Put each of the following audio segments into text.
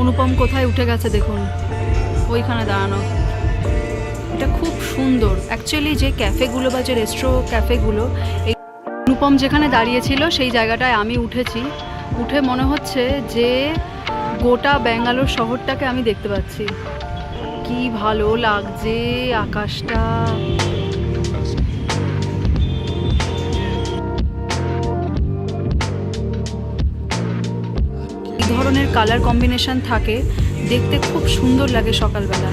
অনুপম কোথায় উঠে গেছে দেখুন। ওইখানে দাঁড়ানো। এটা খুব সুন্দর। অ্যাকচুয়ালি যে ক্যাফেগুলো বা যে রেস্ট্রো ক্যাফেগুলো এই অনুপম যেখানে দাঁড়িয়েছিল, সেই জায়গাটায় আমি উঠেছি। উঠে মনে হচ্ছে যে গোটা ব্যাঙ্গালোর শহরটাকে আমি দেখতে পাচ্ছি। কি ভালো লাগছে আকাশটা। ধরনের কালার কম্বিনেশন থাকে, দেখতে খুব সুন্দর লাগে সকালবেলা।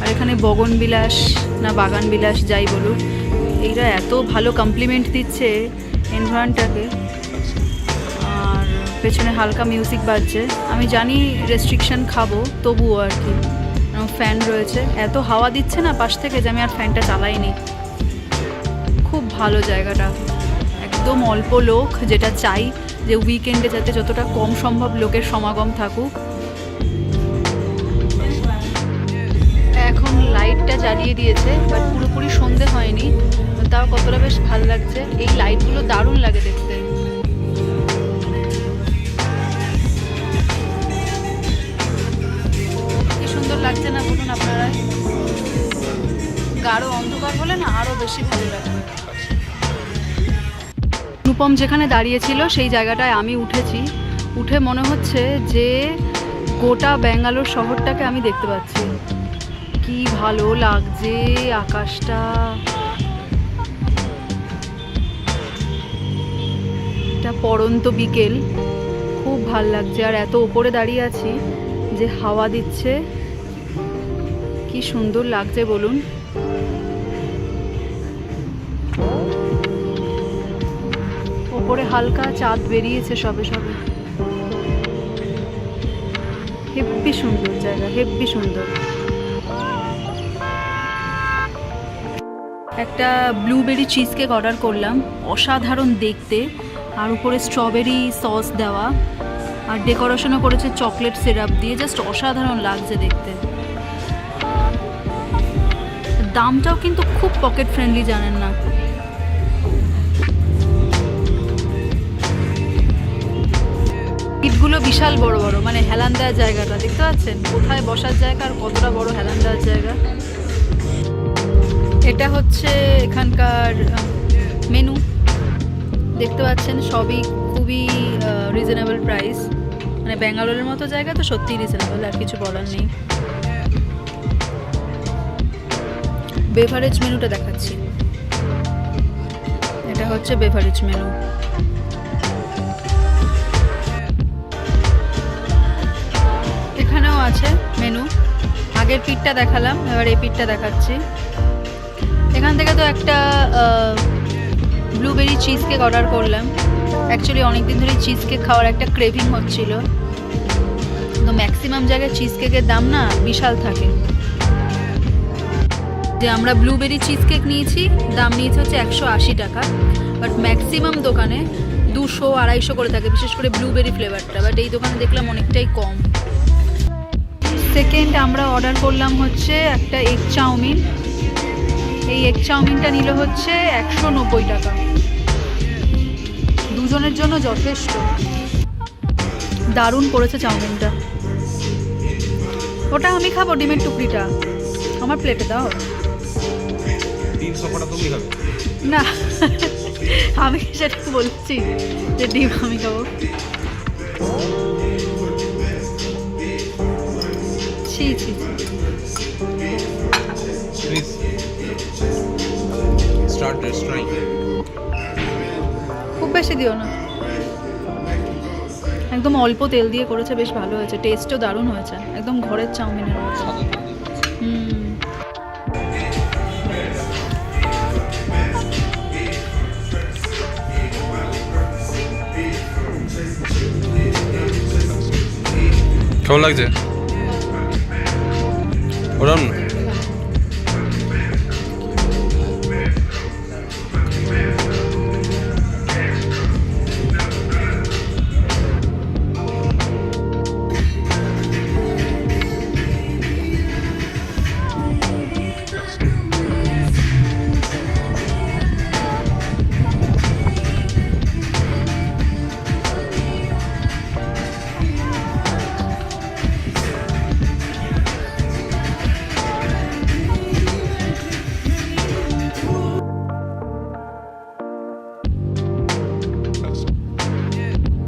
আর এখানে বগন বিলাস না বাগান বিলাস যাই বলুন এইরা এত ভালো কমপ্লিমেন্ট দিচ্ছে এনভায়রনটাকে আর পেছনে হালকা মিউজিক বাজছে। আমি জানি রেস্ট্রিকশন খাব, তবুও আর কি। ফ্যান রয়েছে। এত হাওয়া দিচ্ছে না পাশ থেকে যে আমি আর ফ্যানটা চালাইনি। খুব ভালো জায়গাটা। একদম অল্প লোক, যেটা চাই। যে উইকেন্ডে যাতে যতটা কম সম্ভব লোকের সমাগম থাকুক। এখন লাইটটা জ্বালিয়ে দিয়েছে বাট পুরোপুরি সন্ধে হয়নি। তাও কতটা বেশ ভালো লাগছে। এই লাইটগুলো দারুণ লাগে দেখতে। সুন্দর লাগছে না বলুন আপনারা? গাঢ় অন্ধকার হলে না আরও বেশি ভালো লাগবে। অনুপম যেখানে দাঁড়িয়েছিল, সেই জায়গাটায় আমি উঠেছি। উঠে মনে হচ্ছে যে গোটা ব্যাঙ্গালোর শহরটাকে আমি দেখতে পাচ্ছি। কি ভালো লাগছে আকাশটা। এটা পড়ন্ত বিকেল। খুব ভালো লাগছে। আর এত ওপরে দাঁড়িয়ে আছি যে হাওয়া দিচ্ছে। কি সুন্দর লাগছে, বলুন। ওপরে হালকা চাঁদ বেরিয়েছে সবে সবে। হেব্বি সুন্দর জায়গা, হেব্বি সুন্দর। একটা ব্লুবেরি চিজ কেক অর্ডার করলাম, অসাধারণ দেখতে। আর উপরে স্ট্রবেরি সস দেওয়া। আর ডেকোরেশনও করেছে চকলেট সিরাপ দিয়ে জাস্ট অসাধারণ লাগছে দেখতে। দামটাও কিন্তু খুব পকেট ফ্রেন্ডলি জানেন না। বিশাল বড় বড় মানে হেলান দেওয়ার জায়গাটা, দেখতে পাচ্ছেন? কোথায় বসার জায়গা আর কতটা বড় হেলান দেওয়ার জায়গা? এটা হচ্ছে এখানকার মেনু দেখতে পাচ্ছেন, সবই খুবই রিজনেবল প্রাইস মানে ব্যাঙ্গালোরের মতো জায়গা তো সত্যিই রিজনেবল আর কিছু বলার নেই। বেভারেজ মেনুটা দেখাচ্ছি। এটা হচ্ছে বেভারেজ মেনু আছে মেনু আগের পিঠটা দেখালাম, এবার এই পিঠটা দেখাচ্ছি। এখান থেকে তো একটা ব্লুবেরি চিজ কেক অর্ডার করলাম। অ্যাকচুয়ালি অনেক দিন ধরে চিজ কেক খাওয়ার একটা ক্রেভিং হচ্ছিল। তো ম্যাক্সিমাম জায়গায় চিজ কেকের দাম না বিশাল থাকে। যে আমরা ব্লুবেরি চিজ কেক নিয়েছি, দাম নিয়েছে হচ্ছে একশো আশি টাকা। বাট ম্যাক্সিমাম দোকানে দুশো আড়াইশো করে থাকে, বিশেষ করে ব্লুবেরি ফ্লেভারটা বাট এই দোকানে দেখলাম অনেকটাই কম। সেকেন্ড আমরা অর্ডার করলাম হচ্ছে একটা এগ চাউমিন। এই এগ চাউমিনটা নিল হচ্ছে একশো নব্বই টাকা। দুজনের জন্য যথেষ্ট। দারুণ করেছে চাউমিনটা। ওটা আমি খাব ডিমের টুকরিটা। আমার প্লেটে দাও। না আমি সেটা বলছি যে ডিম আমি খাব। ছি ছি ছি। প্লিজ স্টার্ট রেস্টুরেন্ট খুব বেশি দিও না। একদম অল্প তেল দিয়ে করেছে বেশ ভালো হয়েছে। টেস্টও দারুণ হয়েছে। একদম ঘরের চাউমিনের মতো। হুম কেমন লাগছে? Oran mı?